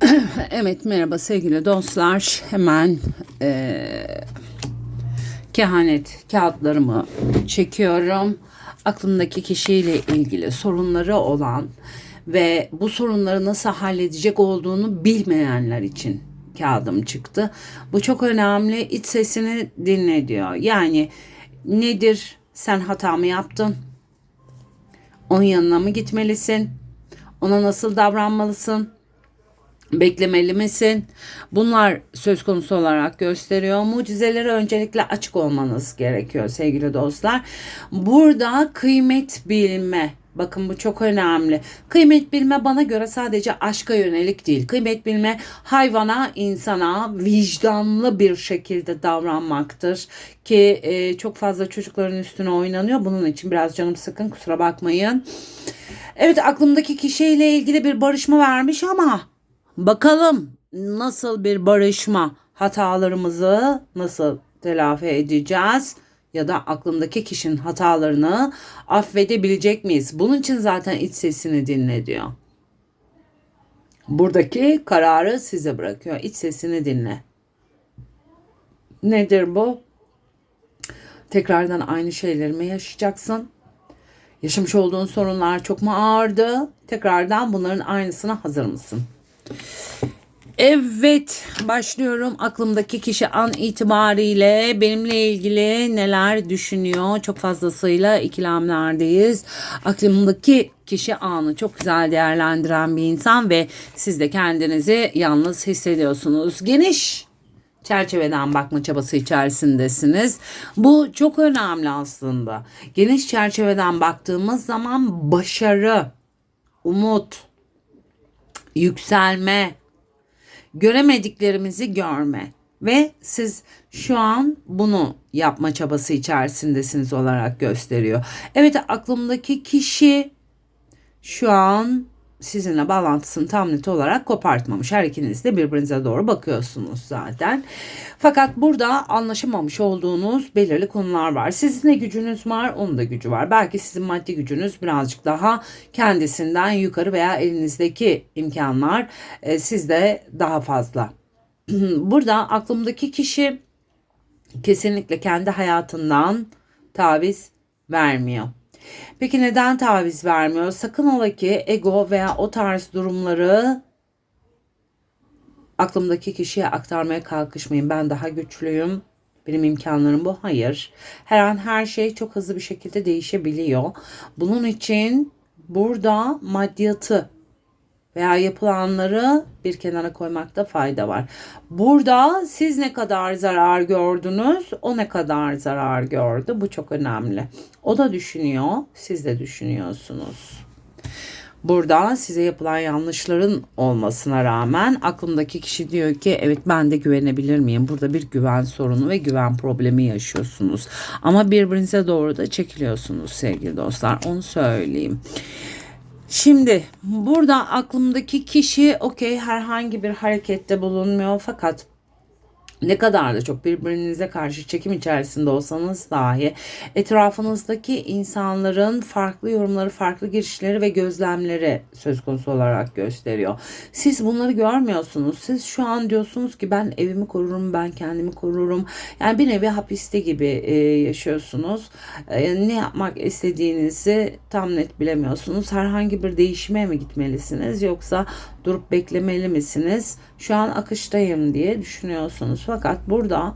Evet merhaba sevgili dostlar. Hemen eee, kehanet kağıtlarımı çekiyorum. Aklımdaki kişiyle ilgili sorunları olan ve bu sorunları nasıl halledecek olduğunu bilmeyenler için kağıdım çıktı. Bu çok önemli. İç sesini dinle diyor. Yani nedir? Sen hata mı yaptın? Onun yanına mı gitmelisin? Ona nasıl davranmalısın? Beklemeli misin? Bunlar söz konusu olarak gösteriyor. Mucizelere öncelikle açık olmanız gerekiyor sevgili dostlar. Burada kıymet bilme. Bakın bu çok önemli. Kıymet bilme bana göre sadece aşka yönelik değil. Kıymet bilme hayvana, insana vicdanlı bir şekilde davranmaktır. Ki e, çok fazla çocukların üstüne oynanıyor. Bunun için biraz canım sıkın kusura bakmayın. Evet aklımdaki kişiyle ilgili bir barışma vermiş ama bakalım nasıl bir barışma hatalarımızı nasıl telafi edeceğiz ya da aklımdaki kişinin hatalarını affedebilecek miyiz? Bunun için zaten iç sesini dinle diyor. Buradaki kararı size bırakıyor. İç sesini dinle. Nedir bu? Tekrardan aynı şeyleri mi yaşayacaksın? Yaşamış olduğun sorunlar çok mu ağırdı? Tekrardan bunların aynısına hazır mısın? Evet başlıyorum aklımdaki kişi an itibariyle benimle ilgili neler düşünüyor çok fazlasıyla ikilemlerdeyiz aklımdaki kişi anı çok güzel değerlendiren bir insan ve siz de kendinizi yalnız hissediyorsunuz geniş çerçeveden bakma çabası içerisindesiniz. Bu çok önemli aslında. Geniş çerçeveden baktığımız zaman başarı, umut, yükselme, göremediklerimizi görme ve siz şu an bunu yapma çabası içerisindesiniz olarak gösteriyor. Evet aklımdaki kişi şu an sizinle bağlantısını tam net olarak kopartmamış. Her ikiniz de birbirinize doğru bakıyorsunuz zaten. Fakat burada anlaşamamış olduğunuz belirli konular var. Sizin de gücünüz var, onun da gücü var. Belki sizin maddi gücünüz birazcık daha kendisinden yukarı veya elinizdeki imkanlar e, sizde daha fazla. Burada aklımdaki kişi kesinlikle kendi hayatından taviz vermiyor. Peki neden taviz vermiyor? Sakın ola ki ego veya o tarz durumları aklımdaki kişiye aktarmaya kalkışmayın. Ben daha güçlüyüm. Benim imkanlarım bu. Hayır. Her an her şey çok hızlı bir şekilde değişebiliyor. Bunun için burada maddiyatı veya yapılanları bir kenara koymakta fayda var. Burada siz ne kadar zarar gördünüz, o ne kadar zarar gördü. Bu çok önemli. O da düşünüyor, siz de düşünüyorsunuz. Burada size yapılan yanlışların olmasına rağmen aklımdaki kişi diyor ki evet ben de güvenebilir miyim? Burada bir güven sorunu ve güven problemi yaşıyorsunuz. Ama birbirinize doğru da çekiliyorsunuz sevgili dostlar. Onu söyleyeyim. Şimdi burada aklımdaki kişi okey herhangi bir harekette bulunmuyor fakat ne kadar da çok birbirinize karşı çekim içerisinde olsanız dahi etrafınızdaki insanların farklı yorumları, farklı girişleri ve gözlemleri söz konusu olarak gösteriyor. Siz bunları görmüyorsunuz. Siz şu an diyorsunuz ki ben evimi korurum, ben kendimi korurum. Yani bir nevi hapiste gibi e, yaşıyorsunuz. E, ne yapmak istediğinizi tam net bilemiyorsunuz. Herhangi bir değişime mi gitmelisiniz yoksa durup beklemeli misiniz? Şu an akıştayım diye düşünüyorsunuz. Fakat burada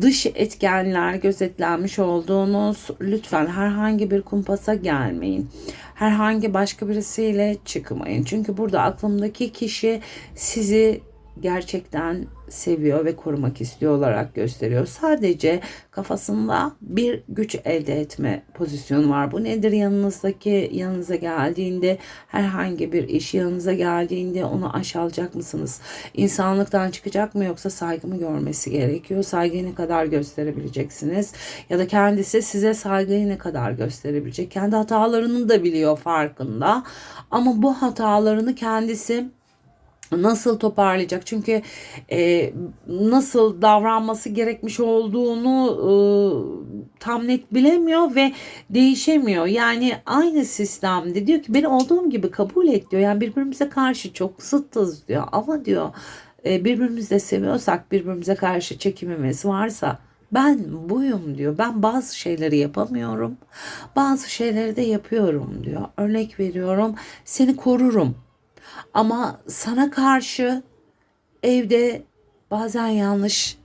dış etkenler gözetlenmiş olduğunuz lütfen herhangi bir kumpasa gelmeyin. Herhangi başka birisiyle çıkmayın. Çünkü burada aklımdaki kişi sizi gerçekten seviyor ve korumak istiyor olarak gösteriyor. Sadece kafasında bir güç elde etme pozisyonu var. Bu nedir yanınızdaki yanınıza geldiğinde herhangi bir iş yanınıza geldiğinde onu aşağılacak mısınız? İnsanlıktan çıkacak mı yoksa saygımı görmesi gerekiyor? Saygıyı ne kadar gösterebileceksiniz? Ya da kendisi size saygıyı ne kadar gösterebilecek? Kendi hatalarını da biliyor farkında. Ama bu hatalarını kendisi nasıl toparlayacak? Çünkü e, nasıl davranması gerekmiş olduğunu e, tam net bilemiyor ve değişemiyor. Yani aynı sistemde diyor ki beni olduğum gibi kabul et diyor. Yani birbirimize karşı çok zıttız diyor. Ama diyor e, birbirimizi de seviyorsak birbirimize karşı çekimimiz varsa ben buyum diyor. Ben bazı şeyleri yapamıyorum. Bazı şeyleri de yapıyorum diyor. Örnek veriyorum. Seni korurum. Ama sana karşı evde bazen yanlış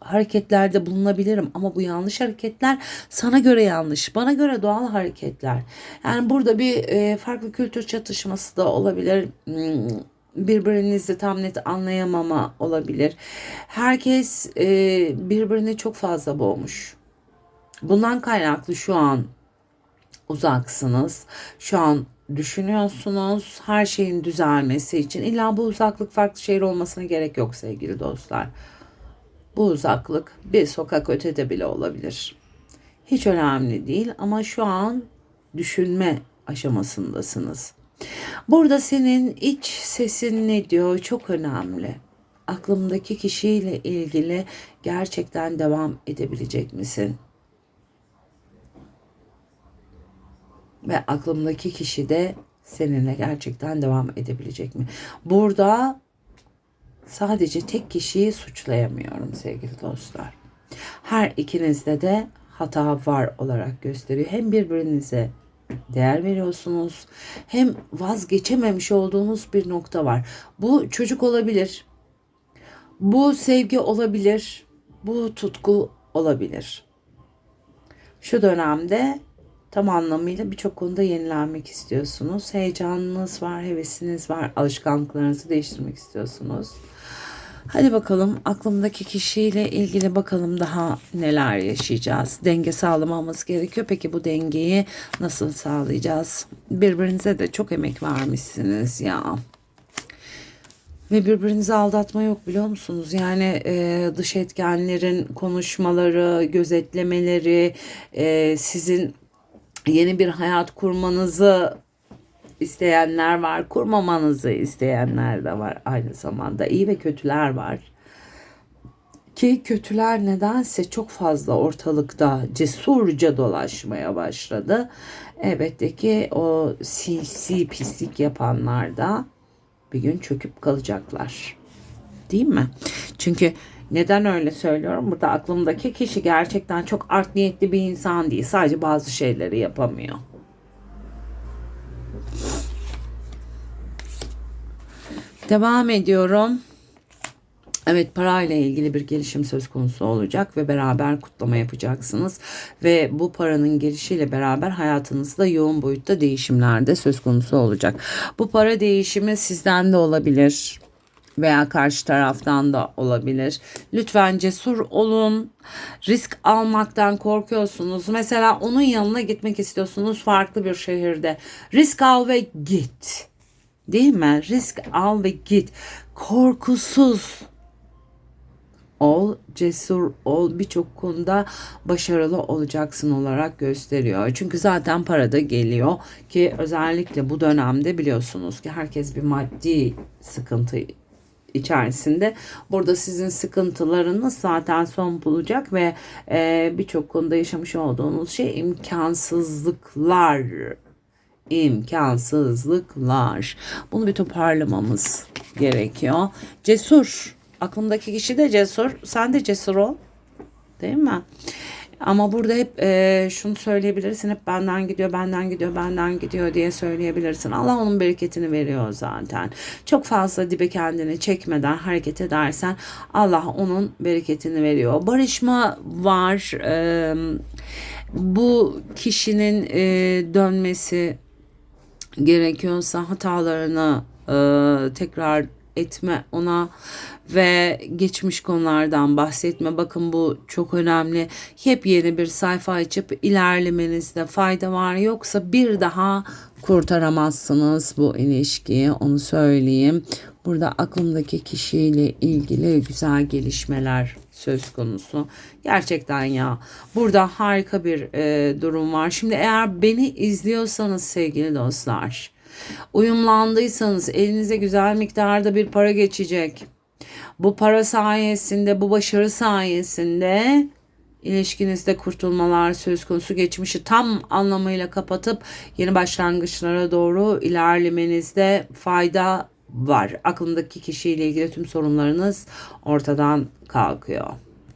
hareketlerde bulunabilirim ama bu yanlış hareketler sana göre yanlış, bana göre doğal hareketler. Yani burada bir e, farklı kültür çatışması da olabilir. Hmm, birbirinizi tam net anlayamama olabilir. Herkes e, birbirini çok fazla boğmuş. Bundan kaynaklı şu an uzaksınız. Şu an düşünüyorsunuz her şeyin düzelmesi için. illa bu uzaklık farklı şehir olmasına gerek yok sevgili dostlar. Bu uzaklık bir sokak ötede bile olabilir. Hiç önemli değil ama şu an düşünme aşamasındasınız. Burada senin iç sesin ne diyor çok önemli. Aklımdaki kişiyle ilgili gerçekten devam edebilecek misin? Ve aklımdaki kişi de seninle gerçekten devam edebilecek mi? Burada sadece tek kişiyi suçlayamıyorum sevgili dostlar. Her ikinizde de hata var olarak gösteriyor. Hem birbirinize değer veriyorsunuz hem vazgeçememiş olduğunuz bir nokta var. Bu çocuk olabilir. Bu sevgi olabilir. Bu tutku olabilir. Şu dönemde tam anlamıyla birçok konuda yenilenmek istiyorsunuz. Heyecanınız var, hevesiniz var, alışkanlıklarınızı değiştirmek istiyorsunuz. Hadi bakalım aklımdaki kişiyle ilgili bakalım daha neler yaşayacağız. Denge sağlamamız gerekiyor. Peki bu dengeyi nasıl sağlayacağız? Birbirinize de çok emek vermişsiniz ya. Ve birbirinizi aldatma yok biliyor musunuz? Yani e, dış etkenlerin konuşmaları, gözetlemeleri, e, sizin yeni bir hayat kurmanızı isteyenler var, kurmamanızı isteyenler de var aynı zamanda. İyi ve kötüler var. Ki kötüler nedense çok fazla ortalıkta cesurca dolaşmaya başladı. Elbette ki o sinsi pislik yapanlar da bir gün çöküp kalacaklar. Değil mi? Çünkü neden öyle söylüyorum? Burada aklımdaki kişi gerçekten çok art niyetli bir insan değil. Sadece bazı şeyleri yapamıyor. Devam ediyorum. Evet parayla ilgili bir gelişim söz konusu olacak ve beraber kutlama yapacaksınız. Ve bu paranın gelişiyle beraber hayatınızda yoğun boyutta değişimler de söz konusu olacak. Bu para değişimi sizden de olabilir veya karşı taraftan da olabilir. Lütfen cesur olun. Risk almaktan korkuyorsunuz. Mesela onun yanına gitmek istiyorsunuz farklı bir şehirde. Risk al ve git. Değil mi? Risk al ve git. Korkusuz ol, cesur ol, birçok konuda başarılı olacaksın olarak gösteriyor. Çünkü zaten para da geliyor ki özellikle bu dönemde biliyorsunuz ki herkes bir maddi sıkıntı içerisinde. Burada sizin sıkıntılarınız zaten son bulacak ve e, birçok konuda yaşamış olduğunuz şey imkansızlıklar imkansızlıklar. Bunu bir toparlamamız gerekiyor. Cesur. Aklımdaki kişi de cesur. Sen de cesur ol. Değil mi? Ama burada hep e, şunu söyleyebilirsin. Hep benden gidiyor, benden gidiyor, benden gidiyor diye söyleyebilirsin. Allah onun bereketini veriyor zaten. Çok fazla dibe kendini çekmeden hareket edersen Allah onun bereketini veriyor. Barışma var. E, bu kişinin e, dönmesi gerekiyorsa hatalarını e, tekrar etme ona ve geçmiş konulardan bahsetme. Bakın bu çok önemli. Hep yeni bir sayfa açıp ilerlemenizde fayda var. Yoksa bir daha kurtaramazsınız bu ilişkiyi onu söyleyeyim. Burada aklımdaki kişiyle ilgili güzel gelişmeler söz konusu. Gerçekten ya burada harika bir e, durum var. Şimdi eğer beni izliyorsanız sevgili dostlar Uyumlandıysanız elinize güzel miktarda bir para geçecek. Bu para sayesinde, bu başarı sayesinde ilişkinizde kurtulmalar söz konusu. Geçmişi tam anlamıyla kapatıp yeni başlangıçlara doğru ilerlemenizde fayda var. Aklındaki kişiyle ilgili tüm sorunlarınız ortadan kalkıyor.